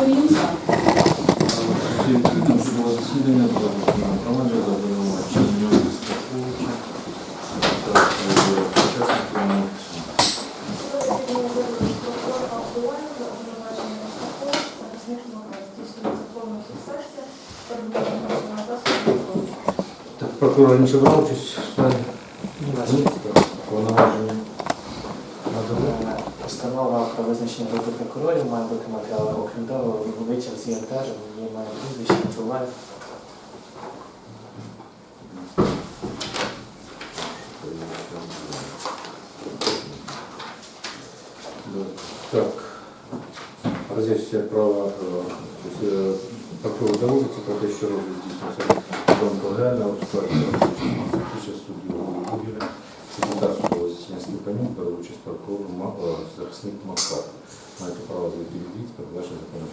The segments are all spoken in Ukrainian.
Сторін за. Відповідно судового засідання проведено громаді за обвинувачення Стаховича та е, учасниками Так, прокурор не брав участь в справі? Ні. Повноваження надали. Постанова про визначення групи прокурорів має бути матеріали, окрім того, витяг з ЄРТР, її має прізвище, буває. Так, роз'яснення права е, прокурор доводиться про те, що розгляд здійснюється Погана у складі під судді Гугіля, секретар судового Степанюк, прокурор Ма- е, захисник Макар. Маєте право зайти від відповідь, ваше законне.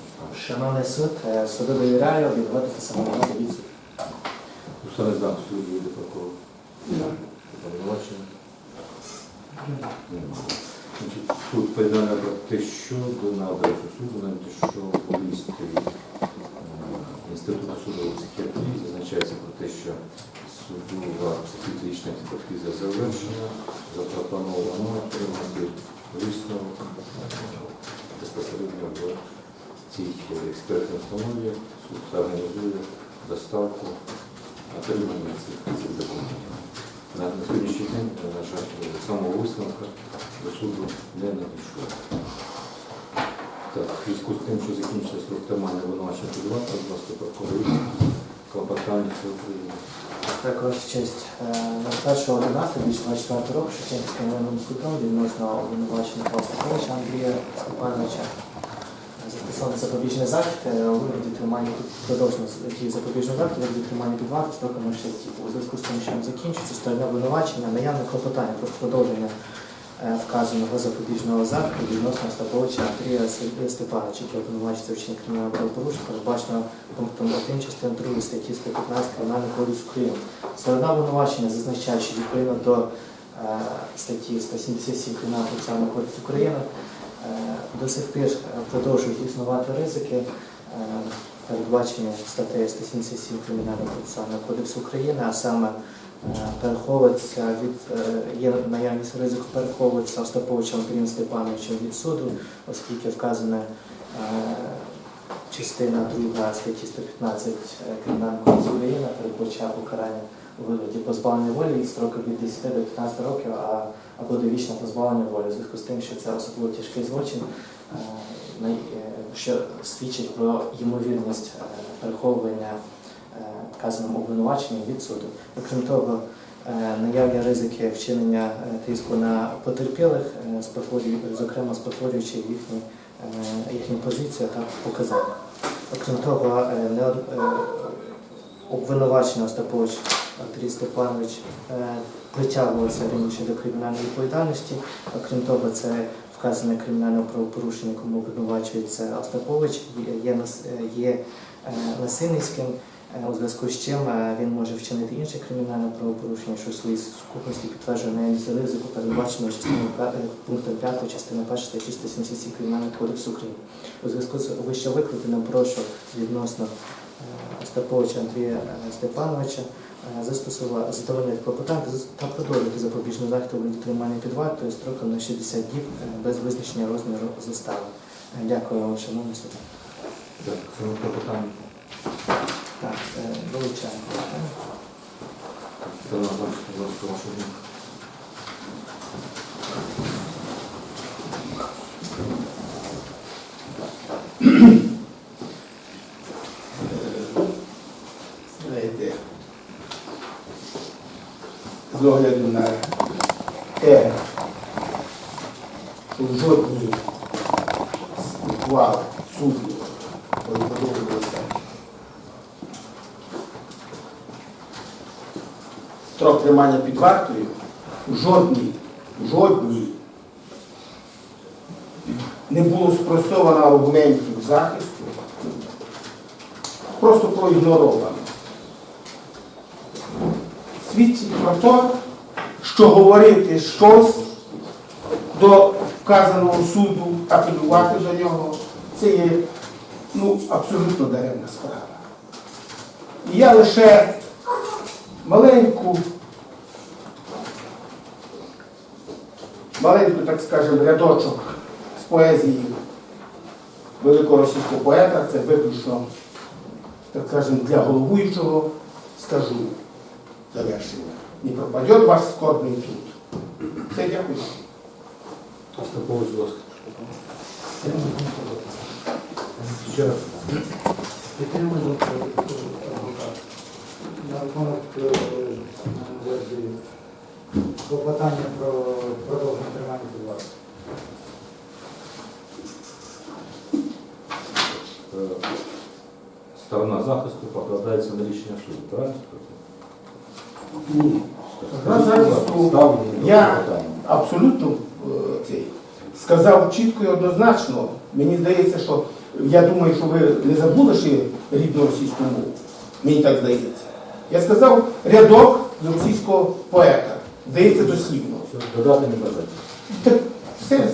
Шановний суд, е, суду довіряю відводити самовідводи від суду. Уставний знак суду буде прокурор. Обвинувачення. Значить, Суд повідомляє про те, що до на адресу суду надійшов лист від е, Інституту судової психіатрії. Зазначається про те, що судова психіатрична експертиза завершена, запропоновано отримати висновок безпосередньо в цій експертній установі. Суд організує доставку отримання цих цих документів. На сьогоднішній день, на жаль, самого висновка до суду не надійшло. Так, в зв'язку з тим, що закінчився срок тримання обвинувачення підвату, будь ласка, прокурор, клопотання України. Також честь е, на 1.11.2024 року Шевченківським районним судом відносно обвинуваченого Павловича Андрія Степановича застосований запобіжний захід е, у вигляді тримання продовження запобіжного захід у вигляді тримання під вартою строками 6 діб. У зв'язку з тим, що він закінчиться, сторони обвинувачення наявне клопотання про продовження е, вказаного запобіжного заходу відносно Остаповича Андрія Степановича, який обвинувачується вчинення кримінального правопорушення, передбачено пунктом 1 частини 2 статті 115 Кримінального кодексу України. Сторона обвинувачення зазначає, що відповідно до е, статті 177 Кримінального процесуального кодексу України е, до сих пір е, продовжують існувати ризики, передбачені статтею 177 Кримінального процесуального кодексу України, а саме е, переховується від е, є наявність ризику переховується Остаповичем Андрієм Степановичем від суду, оскільки вказане е, частина 2 статті 115 Кримінального кодексу України передбачає покарання у вигляді позбавлення волі від строку від 10 до 15 років, а або довічне позбавлення волі. Зв'язку з тим, що це особливо тяжкий злочин, що свідчить про ймовірність е, переховування е, вказаним обвинуваченням від суду. Окрім того, е, наявні ризики вчинення е, тиску на потерпілих, е, зокрема спотворюючи їхні, е, їхню позицію та показання. Окрім того, е, е, обвинувачений Остапович Андрій Степанович е, притягувався раніше до кримінальної відповідальності. Окрім того, це вказане кримінальне правопорушення, якому обвинувачується Остапович, є, є, нас- е, е, насильницьким, е, у зв'язку з чим він може вчинити інше кримінальне правопорушення, що в своїй сукупності підтверджує наявність ризику, передбаченого частиною пунктом 5 частини 1 статті 177 Кримінального кодексу України. У зв'язку з вище викладеним прошу відносно Остаповича Андрія е, Степановича е, застосувати задовольнити клопотання та продовжити запобіжний захід у тримання під вартою строком на 60 діб е, без визначення розміру застави. Дякую вам, шановні суди. Так, саме клопотання. Так, долучаємо. Будь ласка, вашу думку. З огляду на те, що в жодній з ухвал суду коли подобалося. Строк тримання під вартою, жодній, жодній не було спростовано аргументів захисту, просто проігноровано свідчить про те, що говорити щось до вказаного суду, апелювати до нього, це є ну, абсолютно даремна справа. І я лише маленьку, маленьку, так скажемо, рядочок з поезії великого російського поета, це виключно, так скажемо, для головуючого скажу завершення. Не пропаде ваш скорбний труд. Все, дякую. Остапович, будь ласка. Ще раз. Підтримую адвокат. На рахунок е, версії клопотання про продовження тримання під вартою. Е, Сторона захисту покладається на рішення суду, правильно? Ні. Сторона захисту, Ставлені до я- Абсолютно е, цей, сказав чітко і однозначно. Мені здається, що я думаю, що ви не забули ще рідну російську мову. Мені так здається. Я сказав рядок з російського поета. Здається, дослівно. Додати не бажаєте. Так, все